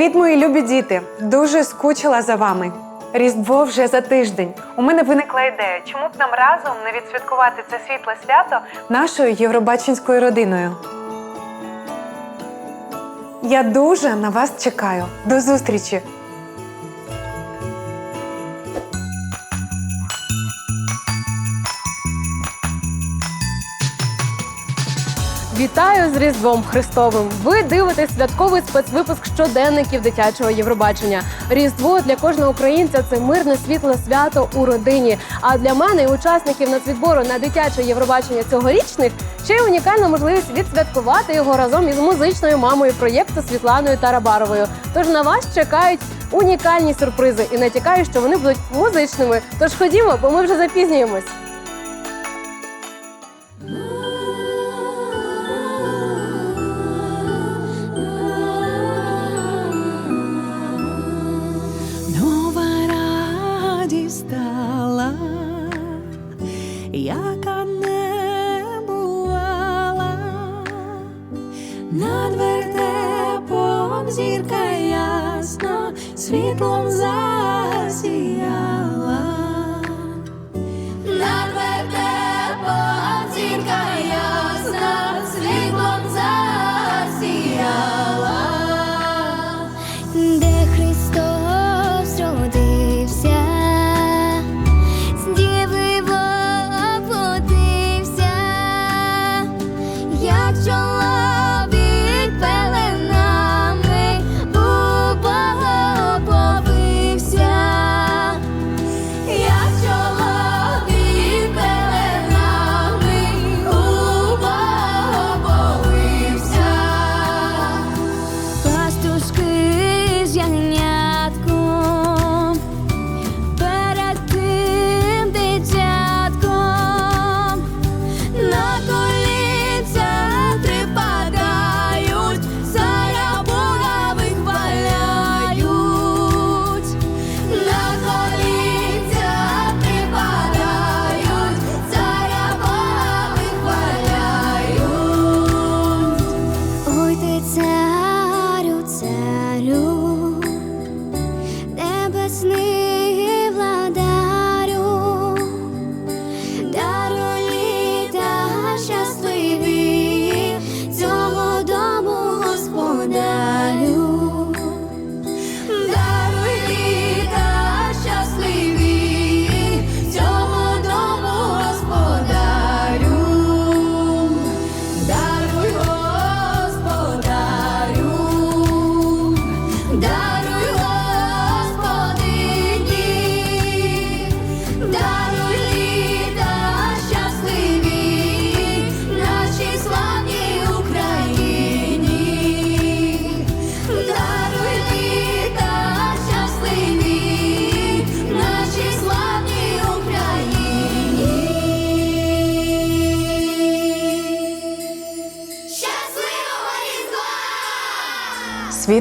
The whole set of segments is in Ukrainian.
Привіт, мої любі діти! Дуже скучила за вами. Різдво вже за тиждень. У мене виникла ідея, чому б нам разом не відсвяткувати це світле свято нашою євробаченською родиною. Я дуже на вас чекаю. До зустрічі! Вітаю з Різдвом Христовим! Ви дивитесь святковий спецвипуск щоденників дитячого Євробачення. Різдво для кожного українця це мирне світле свято у родині. А для мене і учасників нацвідбору на дитяче Євробачення цьогорічних ще й унікальна можливість відсвяткувати його разом із музичною мамою проєкту Світланою Тарабаровою. Тож на вас чекають унікальні сюрпризи і натякаю, що вони будуть музичними. Тож ходімо, бо ми вже запізнюємось.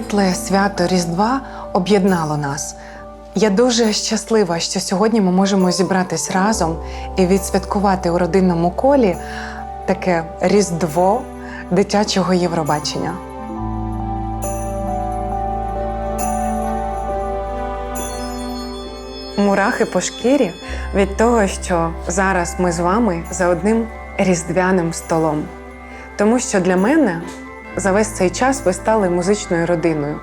Світле свято Різдва об'єднало нас. Я дуже щаслива, що сьогодні ми можемо зібратись разом і відсвяткувати у родинному колі таке Різдво дитячого Євробачення. Мурахи по шкірі від того, що зараз ми з вами за одним різдвяним столом. Тому що для мене за весь цей час ви стали музичною родиною.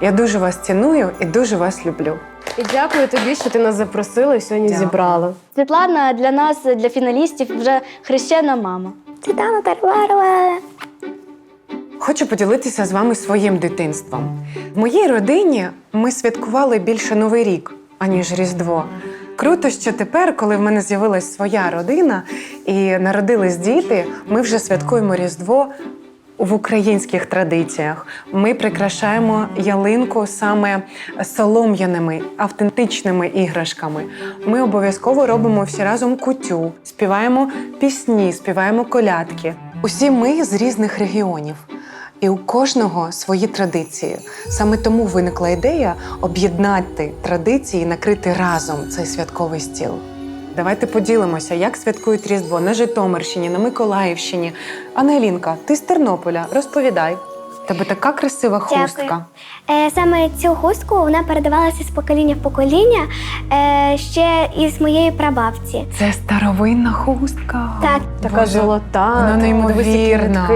Я дуже вас ціную і дуже вас люблю. І дякую тобі, що ти нас запросила і сьогодні Дякую. зібрала. Світлана для нас, для фіналістів, вже хрещена мама. Світлана Тарварова. Хочу поділитися з вами своїм дитинством. В моїй родині ми святкували більше Новий рік, аніж Різдво. Круто, що тепер, коли в мене з'явилась своя родина і народились діти, ми вже святкуємо Різдво в українських традиціях. Ми прикрашаємо ялинку саме солом'яними, автентичними іграшками. Ми обов'язково робимо всі разом кутю, співаємо пісні, співаємо колядки. Усі ми з різних регіонів. І у кожного свої традиції. Саме тому виникла ідея об'єднати традиції і накрити разом цей святковий стіл. Давайте поділимося, як святкують Різдво на Житомирщині, на Миколаївщині. Ангелінка, ти з Тернополя, розповідай. Тебе така красива хустка. Е, Саме цю хустку вона передавалася з покоління в покоління е, ще із моєї прабабці. Це старовинна хустка. Так, Така Боже, золота. вона дивись, які неймовірна.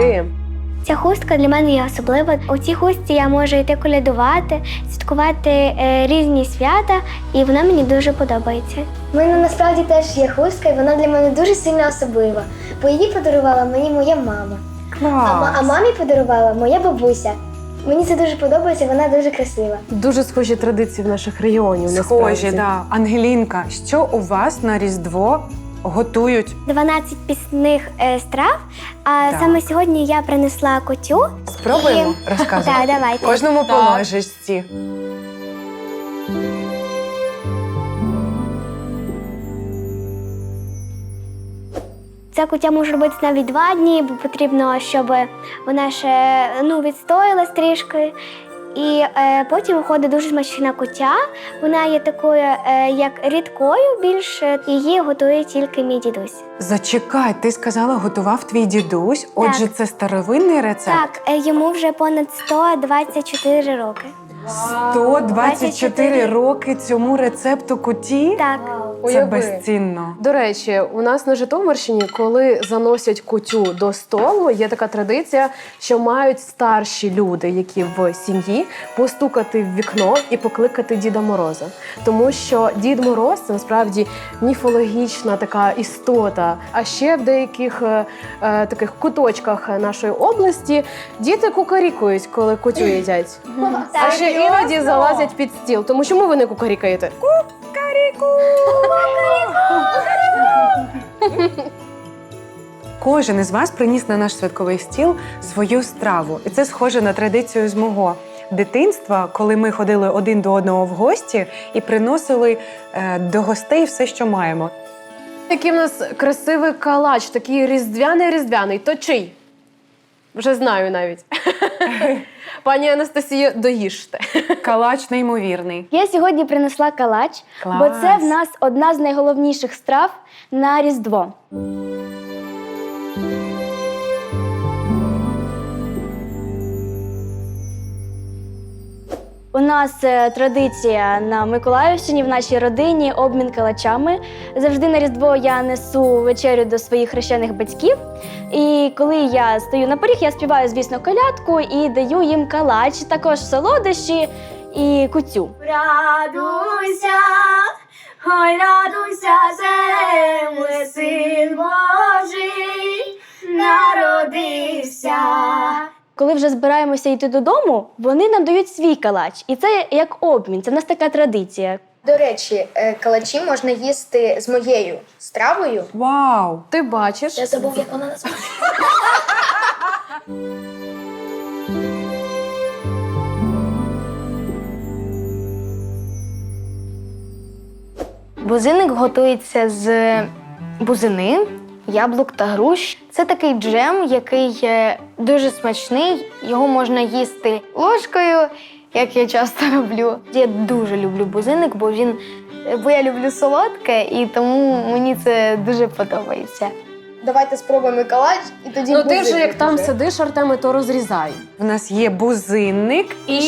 Ця хустка для мене є особлива. У цій хустці я можу йти колядувати, святкувати е, різні свята, і вона мені дуже подобається. У мене насправді теж є хустка, і вона для мене дуже сильно особлива, бо її подарувала мені моя мама. Клас. мамі подарувала моя бабуся. Мені це дуже подобається, вона дуже красива. Дуже схожі традиції в наших регіонів. Схожі, насправді. да. Ангелінка, що у вас на Різдво готують? 12 пісних е, страв. А Так. саме сьогодні я принесла котю. Спробуємо І- розказувати. Так, давайте. Кожному по Так. ложечці. Ця кутя може робити навіть два дні, бо потрібно, щоб вона ще ну, відстоялась трішки. І е, потім виходить дуже смачна кутя. Вона є такою, е, як рідкою більше. Її готує тільки мій дідусь. Зачекай, ти сказала, готував твій дідусь. Отже, це старовинний рецепт. Так, е, йому вже понад 124 роки. 124 роки цьому рецепту куті. Так. Це Уяви. безцінно. До речі, у нас на Житомирщині, коли заносять кутю до столу, є така традиція, що мають старші люди, які в сім'ї, постукати в вікно і покликати Діда Мороза. Тому що Дід Мороз це насправді міфологічна така істота. А ще в деяких е, е, таких куточках нашої області діти кукарікують, коли кутю їдять. А ще іноді залазять під стіл. Тому чому ви не кукарікаєте? Кукаріку! Кожен із вас приніс на наш святковий стіл свою страву, і це схоже на традицію з мого дитинства, коли ми ходили один до одного в гості і приносили е, до гостей все, що маємо. Який в нас красивий калач, такий різдвяний різдвяний. То чий? Вже знаю навіть. Пані Анастасія, доїжте. Калач неймовірний. Я сьогодні принесла калач, Клас. бо це в нас одна з найголовніших страв на Різдво. У нас е, традиція на Миколаївщині в нашій родині обмін калачами. Завжди на Різдво я несу вечерю до своїх хрещених батьків. І коли я стою на поріг, я співаю, звісно, колядку і даю їм калач, також солодощі і куцю. Радуйся, ой, радуйся, земле, син Божий народився. Коли вже збираємося йти додому, вони нам дають свій калач. І це як обмін. Це в нас така традиція. До речі, е, калачі можна їсти з моєю стравою. Вау! Ти бачиш, Я забув, як вона називається. Бузиник готується з бузини, яблук та груш. Це такий джем, який е, дуже смачний. Його можна їсти ложкою, як я часто роблю. Я дуже люблю бузиник, бо він бо я люблю солодке, і тому мені це дуже подобається. Давайте спробуємо калач і тоді. ну ти вже як там сидиш, Артеме, то розрізай. В нас є бузинник. І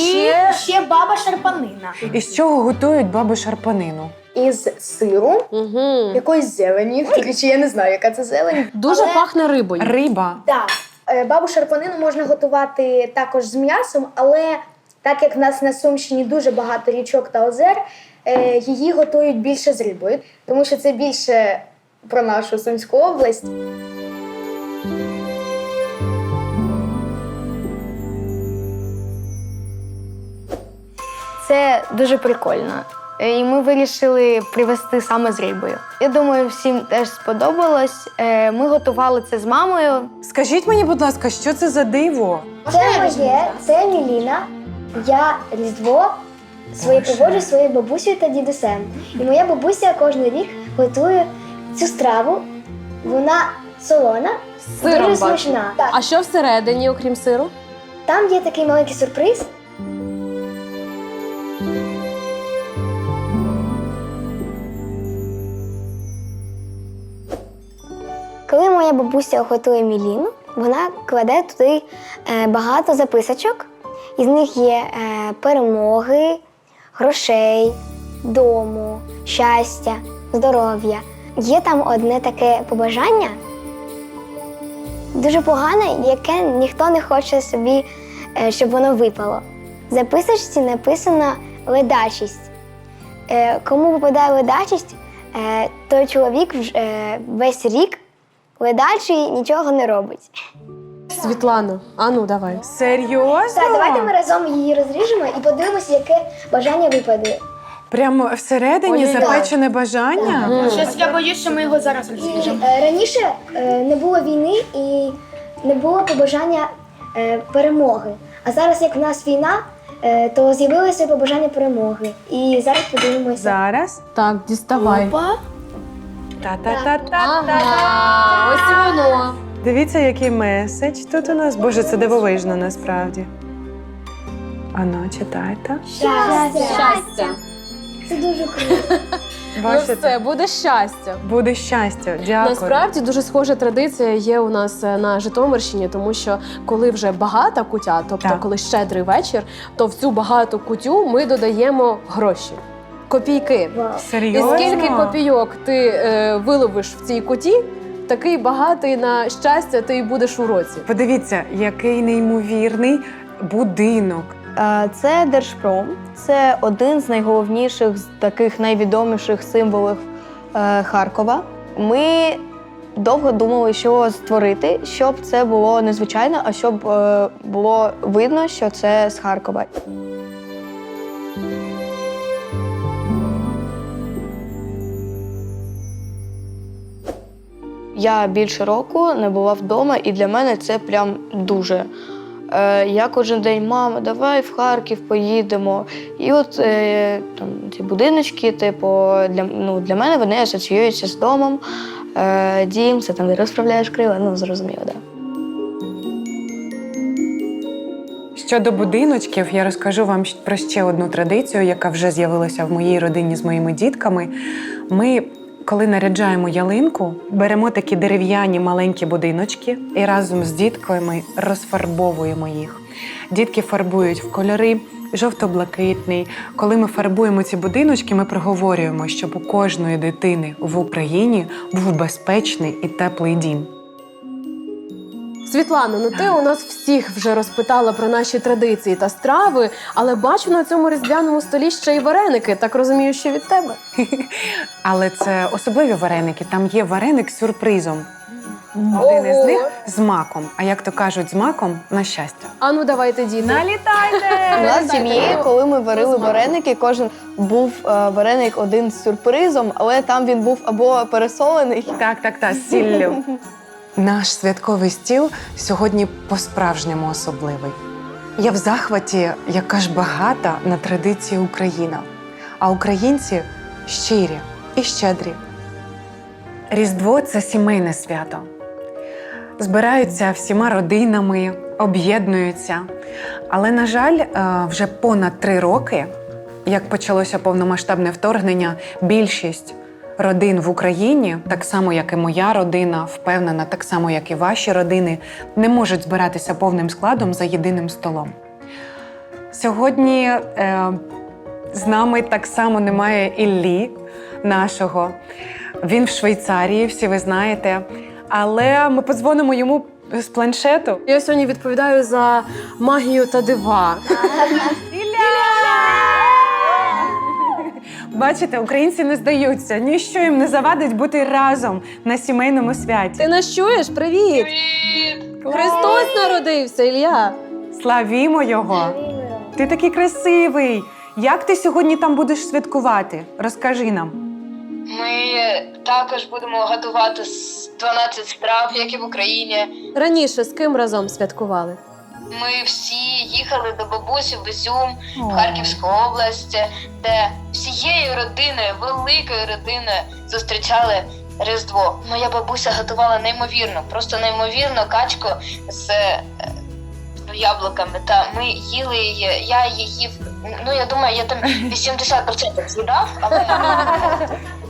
ще баба шарпанина. І з чого готують бабу шарпанину? Із сиру, угу. якоїсь зелені. Речі, я не знаю, яка це зелень. дуже Але- пахне рибою. Риба. Так, е, бабу шарпанину можна готувати також з м'ясом, але так як в нас на Сумщині дуже багато річок та озер, е, її готують більше з рибою, тому що це більше про нашу Сумську область. Це дуже прикольно. Е, І ми вирішили привезти саме з рибою. Я думаю, всім теж сподобалось. Е, Ми готували це з мамою. Скажіть мені, будь ласка, що це за диво? Це моє, це Міліна. Я Різдво своє проводжу своєю бабусею та дідусем. І моя бабуся кожен рік готує цю страву. Вона солона, З сиром дуже бачу. смачна. Так. А що всередині, окрім сиру? Там є такий маленький сюрприз. Коли моя бабуся готує міліну, Вона кладе туди е, багато записочок. Із них є е, перемоги, грошей, дому, щастя, здоров'я. Є там одне таке побажання, дуже погане, яке ніхто не хоче собі, е, щоб воно випало. В записочці написано ледачість. Кому випадає ледачість, той чоловік весь рік ледачий нічого не робить. Світлана, а ну давай. Серйозно? Так, давайте ми разом її розріжемо і подивимося, яке бажання випаде. Прямо всередині Ой-ой-ой. запечене бажання? Щось я боюсь, що ми його зараз І, е, раніше е, не було війни і не було побажання е, перемоги. А зараз, як в нас війна, е, то з'явилося побажання перемоги. І зараз подивимося. Зараз. Так, діставай. Та-та-та-та. Ага, ось воно. Дивіться, який меседж тут у нас. Боже, це дивовижно насправді. Ано, читайте. Щастя. Щастя. Це дуже круто. Ну Бачите? все, буде щастя. Буде щастя. Дякую. Насправді дуже схожа традиція є у нас е, на Житомирщині, тому що коли вже багата кутя, тобто Так. коли щедрий вечір, то в цю багату кутю ми додаємо гроші. Копійки. Вау. І скільки копійок ти е, виловиш в цій куті, такий багатий на щастя ти й будеш у році. Подивіться, який неймовірний будинок. Е, Це Держпром, це один з найголовніших, з таких найвідоміших символів е, Харкова. Ми довго думали, що створити, щоб це було незвичайно, а щоб е, було видно, що це з Харкова. Я більше року не була вдома, і для мене це прям дуже. Е, я кожен день, мама, давай в Харків поїдемо. І от е, там ці будиночки, типу, для, ну, для мене вони асоціюються з домом. Е, дім, це там, де розправляєш крила, ну зрозуміло, так. Да. Щодо будиночків, я розкажу вам про ще одну традицію, яка вже з'явилася в моїй родині з моїми дітками. Ми, коли наряджаємо ялинку, беремо такі дерев'яні маленькі будиночки і разом з дітками розфарбовуємо їх. Дітки фарбують в кольори жовто-блакитний. Коли ми фарбуємо ці будиночки, ми проговорюємо, щоб у кожної дитини в Україні був безпечний і теплий дім. Світлано, ну ти у нас всіх вже розпитала про наші традиції та страви, але бачу на цьому різдвяному столі ще й вареники. Так розумію, що від тебе. Але це особливі вареники. Там є вареник з сюрпризом. Один із них з маком. А як то кажуть, з маком на щастя. А ну давайте, діти. У Налітайте! нас в сім'ї, коли ми варили вареники, кожен був е, вареник один з сюрпризом, але там він був або пересолений, Так, так, так, з сіллю. Наш святковий стіл сьогодні по-справжньому особливий. Я в захваті, яка ж багата на традиції Україна. А українці щирі і щедрі. Різдво це сімейне свято. Збираються всіма родинами, об'єднуються. Але, на жаль, е, вже понад три роки, як почалося повномасштабне вторгнення, більшість родин в Україні, так само як і моя родина, впевнена, так само як і ваші родини, не можуть збиратися повним складом за єдиним столом. Сьогодні е, з нами так само немає Іллі нашого. Він в Швейцарії, всі ви знаєте. Але ми подзвонимо йому з планшету. Я сьогодні відповідаю за магію та дива. Бачите, українці не здаються. Ніщо їм не завадить бути разом на сімейному святі. Ти нас чуєш? Привіт! Привіт! Христос народився, Ілля. Славімо його! Ти такий красивий. Як ти сьогодні там будеш святкувати? Розкажи нам. Ми також будемо готувати с- 12 страв, як і в Україні. Раніше з ким разом святкували? Ми всі їхали до бабусі в Ізюм, в Харківську область, де всією родиною, великою родиною зустрічали Різдво. Моя бабуся готувала неймовірно, просто неймовірно качку з е, яблуками. Та ми їли її. Я її. Ну я думаю, я там 80% з'їдав, але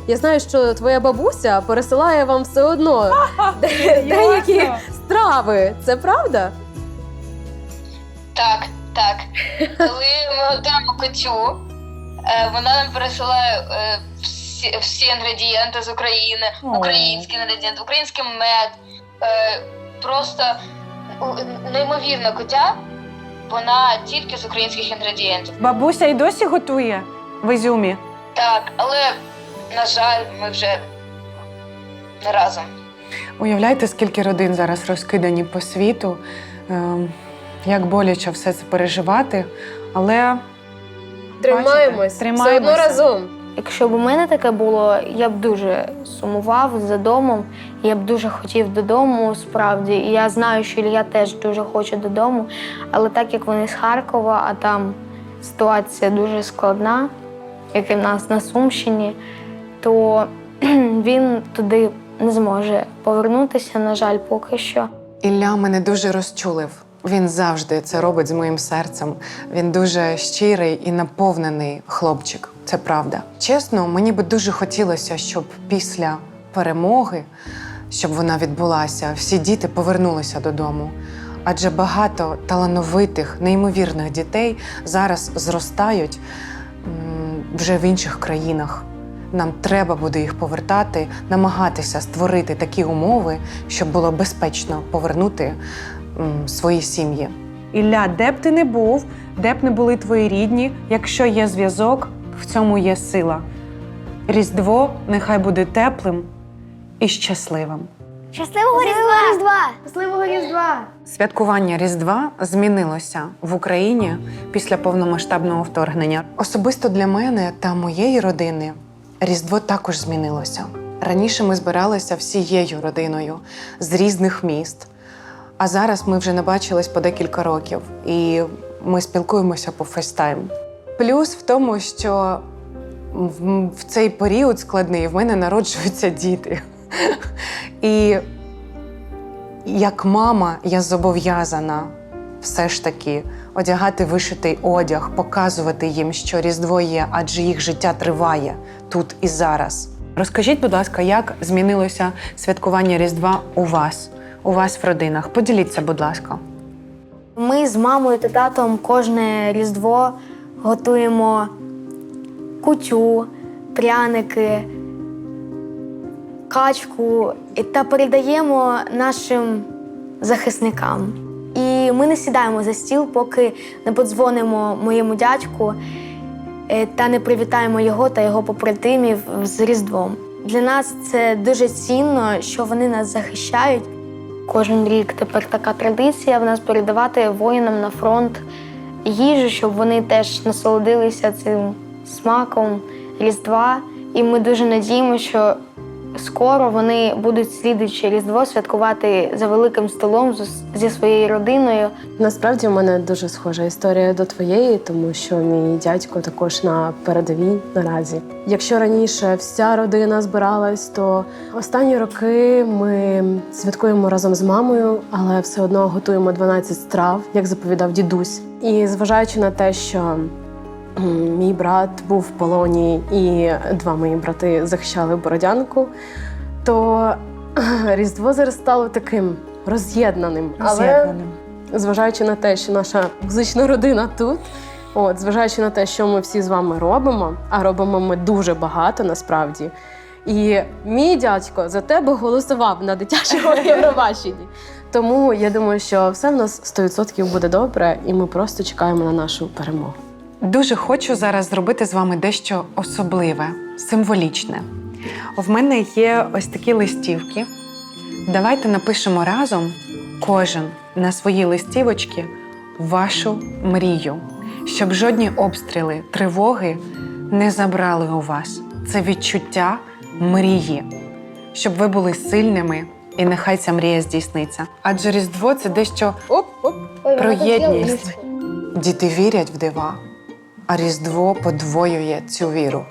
Я знаю, що твоя бабуся пересилає вам все одно деякі страви. Це правда? Так, так. Коли ми готуємо котю, е, вона нам пересилає е, всі, всі інгредієнти з України, українські інгредієнти, український мед. Е, Просто неймовірна котя, вона тільки з українських інгредієнтів. Бабуся і досі готує в Ізюмі. Так, але, на жаль, ми вже не разом. Уявляєте, скільки родин зараз розкидані по світу, ем, як боляче все це переживати, але Тримаємось. Бачите? Все одно Тримаємося. разом. Якщо б у мене таке було, я б дуже сумував за домом. Я б дуже хотів додому, справді. І я знаю, що Ілля теж дуже хоче додому. Але так як вони з Харкова, а там ситуація дуже складна, як і в нас на Сумщині, то він туди не зможе повернутися, на жаль, поки що. Ілля мене дуже розчулив. Він завжди це робить з моїм серцем. Він дуже щирий і наповнений хлопчик. Це правда. Чесно, мені би дуже хотілося, щоб після перемоги, щоб вона відбулася, всі діти повернулися додому. Адже багато талановитих, неймовірних дітей зараз зростають вже в інших країнах. Нам треба буде їх повертати, намагатися створити такі умови, щоб було безпечно повернути свої сім'ї. Ілля, де б ти не був, де б не були твої рідні, якщо є зв'язок, в цьому є сила. Різдво нехай буде теплим і щасливим. Щасливого Різдва! Різдва! Щасливого Різдва! Святкування Різдва змінилося в Україні після повномасштабного вторгнення. Особисто для мене та моєї родини Різдво також змінилося. Раніше ми збиралися всією родиною з різних міст. А зараз ми вже не бачились по декілька років, і ми спілкуємося по фейстайм. Плюс в тому, що в, цей період складний в мене народжуються діти. І як мама, я зобов'язана все ж таки одягати вишитий одяг, показувати їм, що Різдво є, адже їх життя триває тут і зараз. Розкажіть, будь ласка, як змінилося святкування Різдва у вас, у вас в родинах? Поділіться, будь ласка. Ми з мамою та татом кожне Різдво готуємо кутю, пряники, качку та передаємо нашим захисникам. І ми не сідаємо за стіл, поки не подзвонимо моєму дядьку е, та не привітаємо його та його побратимів з Різдвом. Для нас це дуже цінно, що вони нас захищають. Кожен рік тепер така традиція в нас передавати воїнам на фронт їжу, щоб вони теж насолодилися цим смаком Різдва. І ми дуже надіємося, що скоро вони будуть слідуючи Різдво святкувати за великим столом зі своєю родиною. Насправді у мене дуже схожа історія до твоєї, тому що мій дядько також на передовій наразі. Якщо раніше вся родина збиралась, то останні роки ми святкуємо разом з мамою, але все одно готуємо 12 страв, як заповідав дідусь. І зважаючи на те, що мій брат був в полоні, і два мої брати захищали Бородянку, то Різдво зараз стало таким роз'єднаним. Але зважаючи на те, що наша музична родина тут, от, зважаючи на те, що ми всі з вами робимо, а робимо ми дуже багато насправді. І мій дядько за тебе голосував на дитячому Євробаченні. Тому я думаю, що все в нас 100% буде добре, і ми просто чекаємо на нашу перемогу. Дуже хочу зараз зробити з вами дещо особливе, символічне. В мене є ось такі листівки. Давайте напишемо разом кожен на свої листівочки вашу мрію, щоб жодні обстріли, тривоги не забрали у вас. Це відчуття мрії, щоб ви були сильними, і нехай ця мрія здійсниться. Адже Різдво це дещо Оп-оп. Про єдність. Діти вірять в дива, а Різдво подвоює цю віру.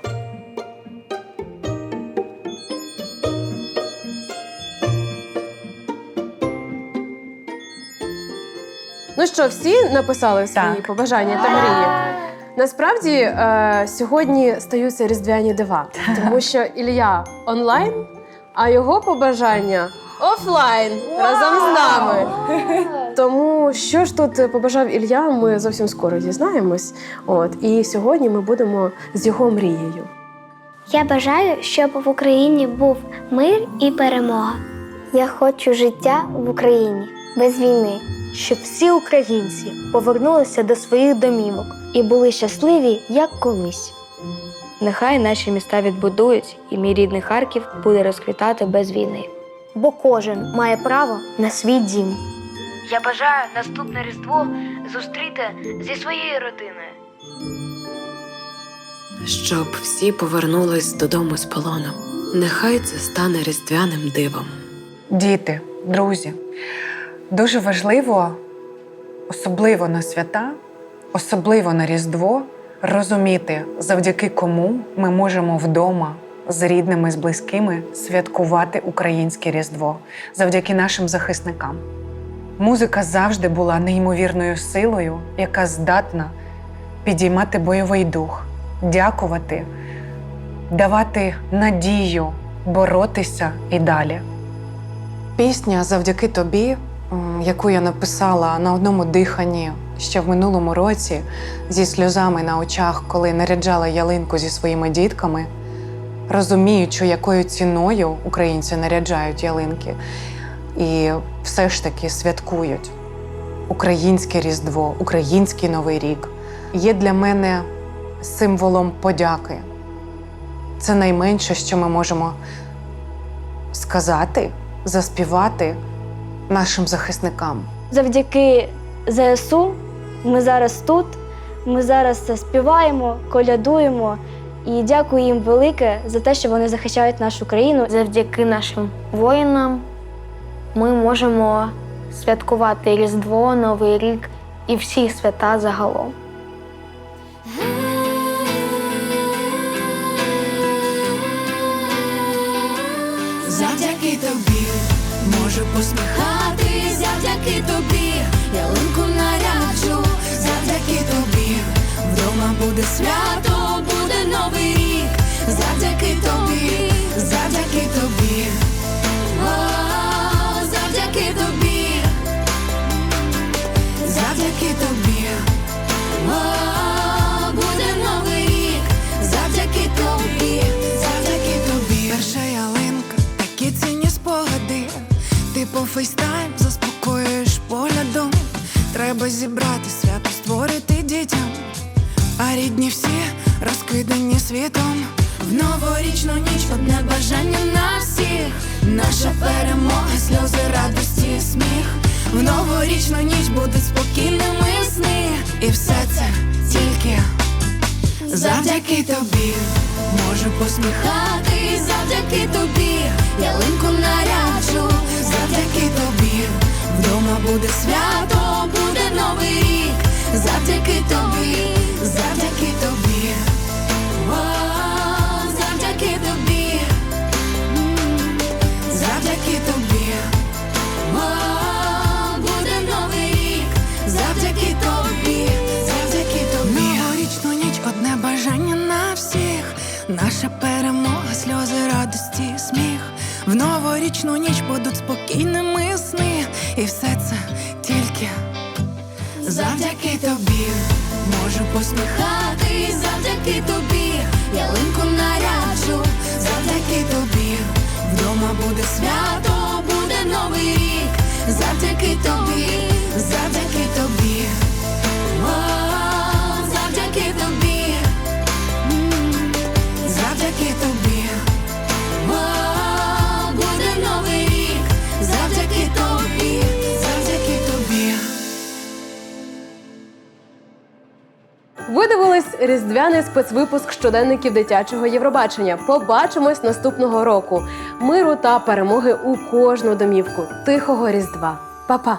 Ну що, всі написали свої Так. побажання та мрії? Насправді е, сьогодні стаються різдвяні дива, тому що Ілля онлайн, а його побажання офлайн разом з нами. Тому що ж тут побажав Ілля, ми зовсім скоро дізнаємось. От і сьогодні ми будемо з його мрією. Я бажаю, щоб в Україні був мир і перемога. Я хочу життя в Україні без війни, щоб всі українці повернулися до своїх домівок і були щасливі, як колись. Нехай наші міста відбудують, і мій рідний Харків буде розквітати без війни. Бо кожен має право на свій дім. Я бажаю наступне Різдво зустріти зі своєю родиною. Щоб всі повернулись додому з полону. Нехай це стане різдвяним дивом. Діти, друзі, дуже важливо, особливо на свята, особливо на Різдво, розуміти, завдяки кому ми можемо вдома з рідними, з близькими святкувати українське Різдво, завдяки нашим захисникам. Музика завжди була неймовірною силою, яка здатна підіймати бойовий дух, дякувати, давати надію, боротися і далі. Пісня завдяки тобі, яку я написала на одному диханні ще в минулому році, зі сльозами на очах, коли наряджала ялинку зі своїми дітками, розуміючи, якою ціною українці наряджають ялинки, і все ж таки святкують українське Різдво, український Новий рік є для мене символом подяки. Це найменше, що ми можемо сказати, заспівати нашим захисникам. Завдяки ЗСУ ми зараз тут, ми зараз це співаємо, колядуємо і дякую їм велике за те, що вони захищають нашу країну. Завдяки нашим воїнам ми можемо святкувати Різдво, Новий рік і всі свята загалом. Завдяки тобі можу посміхатись, завдяки тобі ялинку наряджу, завдяки тобі вдома буде свято, буде новий рік, завдяки тобі, завдяки тобі, завдяки тобі, завдяки тобі, буде новий рік, завдяки тобі, завдяки тобі. Перша ялинка, такі цінні спогади. Ти по фейстайм заспокоюєш поглядом. Треба зібрати. А рідні всі розкидані світом. В новорічну ніч одне бажання на всіх. Наша перемога, сльози, радості, сміх. В новорічну ніч будуть спокійними сни. І все це тільки завдяки тобі. Можу посміхатись, завдяки тобі. Ялинку наряджу, завдяки тобі. Вдома буде свято, буде новий рік. Завдяки тобі, завдяки тобі. Завдяки тобі. Завдяки тобі. Буде новий рік. Завдяки тобі, завдяки тобі. Новорічну ніч одне бажання на всіх. Наша перемога, сльози, радості, сміх. В новорічну ніч будуть спокійними сни. І все це тільки завдяки тобі. Можу посміхати завдяки тобі. Ялинку наряджу, завдяки тобі. Вдома буде свято, буде новий рік. Завдяки тобі, завдяки тобі. Ви дивились різдвяний спецвипуск щоденників дитячого Євробачення. Побачимось наступного року. Миру та перемоги у кожну домівку. Тихого Різдва. Па-па!